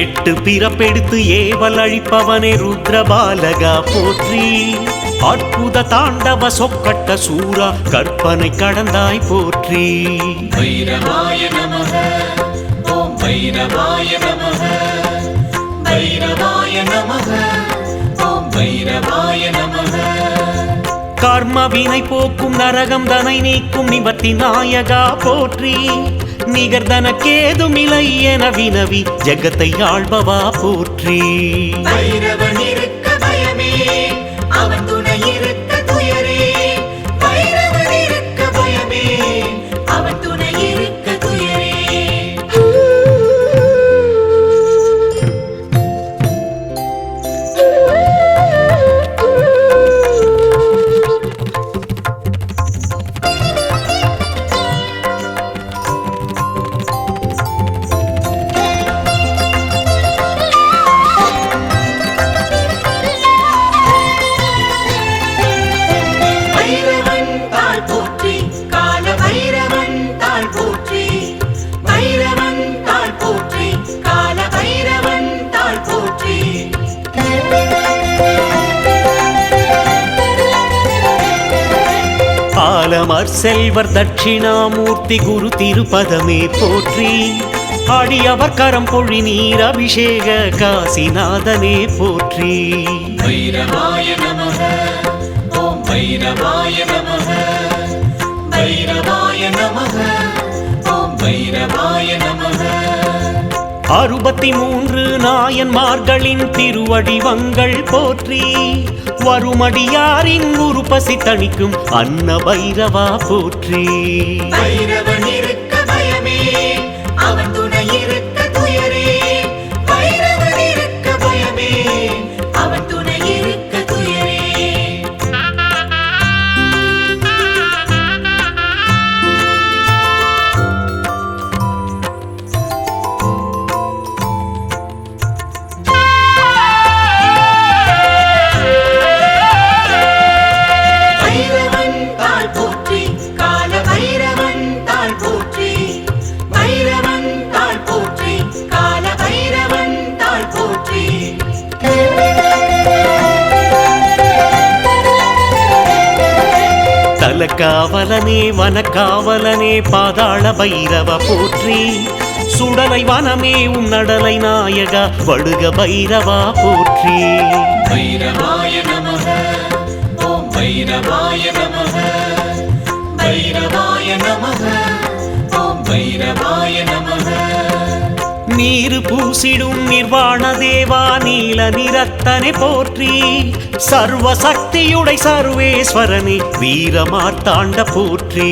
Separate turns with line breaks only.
எட்டு பிறப்பெடுத்து ஏவல் அழிப்பவனே ருத்ரபாலகா போற்றி. அற்புத தாண்டவ சொக்கட்ட சூரா கற்பனை கடந்தாய் போற்றி.
பைரவாய நமக ஓம் பைரவாய நமக பைரவாய நமக ஓம் பைரவாய
நமக. கர்மவினை போக்கும் நரகம் தனை நீக்கும் நிவர்த்தி நாயகா போற்றி. நிகர்தனக்கேதும் இலை என வினவி ஜெகத்தை ஆள்பவா போற்றி. ஆலமர் செல்வர் தட்சிணாமூர்த்தி குரு திருப்பதமே போற்றி. ஆடியவர் கரம் பொழி நீர் அபிஷேக காசிநாதனே போற்றி.
பைரவாய நமக ஓம் பைரவாய நமக பைரவாய நமக ஓம் பைரவாய நமக.
அறுபத்தி மூன்று நாயன்மார்களின் திருவடிவங்கள் போற்றி வருமடியாரின் உருப்பசி தணிக்கும் அன்ன பைரவா போற்றி பொற்காவலனே வனக்காவலனே பாதாள பைரவ போற்றி. சுடலை வனமே உன் நடலை நாயகா வடுக பைரவா போற்றி.
பைரவாய நமக ஓம் பைரவாய நமக. பைரவாய நமக ஓம் பைரவாய நமக.
நீர் பூசிடும் நிர்வாண தேவா நீல நிறத்தனை போற்றி. சர்வ சக்தியுடை சர்வேஸ்வரனே வீரமார்த்தாண்ட போற்றி.